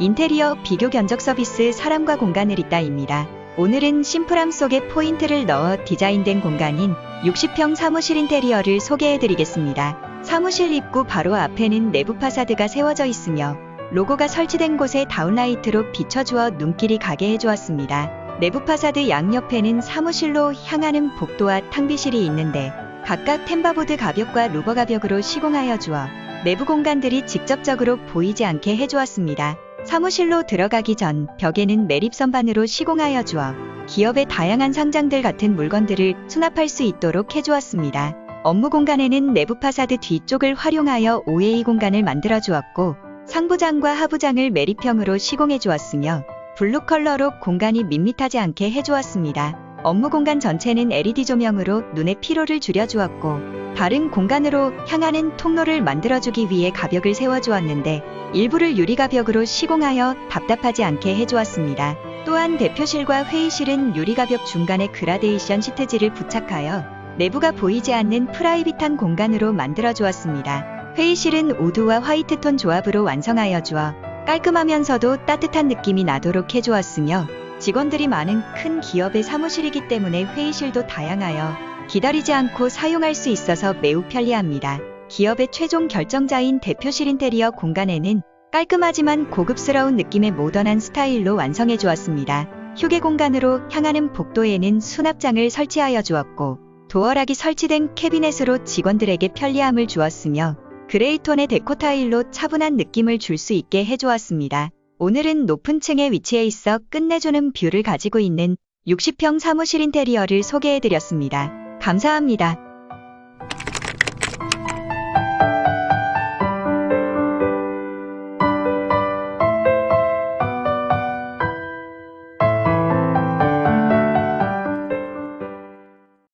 인테리어 비교 견적 서비스 사람과 공간을 잇다입니다. 오늘은 심플함 속에 포인트를 넣어 디자인된 공간인 60평 사무실 인테리어를 소개해드리겠습니다. 사무실 입구 바로 앞에는 내부 파사드가 세워져 있으며 로고가 설치된 곳에 다운라이트로 비춰주어 눈길이 가게 해주었습니다. 내부 파사드 양옆에는 사무실로 향하는 복도와 탕비실이 있는데 각각 템바보드 가벽과 루버 가벽으로 시공하여 주어 내부 공간들이 직접적으로 보이지 않게 해주었습니다. 사무실로 들어가기 전 벽에는 매립선반으로 시공하여 주어 기업의 다양한 상장들 같은 물건들을 수납할 수 있도록 해주었습니다. 업무 공간에는 내부 파사드 뒤쪽을 활용하여 OA 공간을 만들어 주었고 상부장과 하부장을 매립형으로 시공해 주었으며 블루 컬러로 공간이 밋밋하지 않게 해주었습니다. 업무 공간 전체는 LED 조명으로 눈의 피로를 줄여주었고 다른 공간으로 향하는 통로를 만들어주기 위해 가벽을 세워주었는데 일부를 유리 가벽으로 시공하여 답답하지 않게 해주었습니다. 또한 대표실과 회의실은 유리 가벽 중간에 그라데이션 시트지를 부착하여 내부가 보이지 않는 프라이빗한 공간으로 만들어 주었습니다. 회의실은 우드와 화이트톤 조합으로 완성하여 주어 깔끔하면서도 따뜻한 느낌이 나도록 해주었으며 직원들이 많은 큰 기업의 사무실이기 때문에 회의실도 다양하여 기다리지 않고 사용할 수 있어서 매우 편리합니다. 기업의 최종 결정자인 대표실 인테리어 공간에는 깔끔하지만 고급스러운 느낌의 모던한 스타일로 완성해 주었습니다. 휴게 공간으로 향하는 복도에는 수납장을 설치하여 주었고 도어락이 설치된 캐비넷으로 직원들에게 편리함을 주었으며 그레이톤의 데코 타일로 차분한 느낌을 줄 수 있게 해주었습니다. 오늘은 높은 층에 위치해 있어 끝내주는 뷰를 가지고 있는 60평 사무실 인테리어를 소개해드렸습니다. 감사합니다.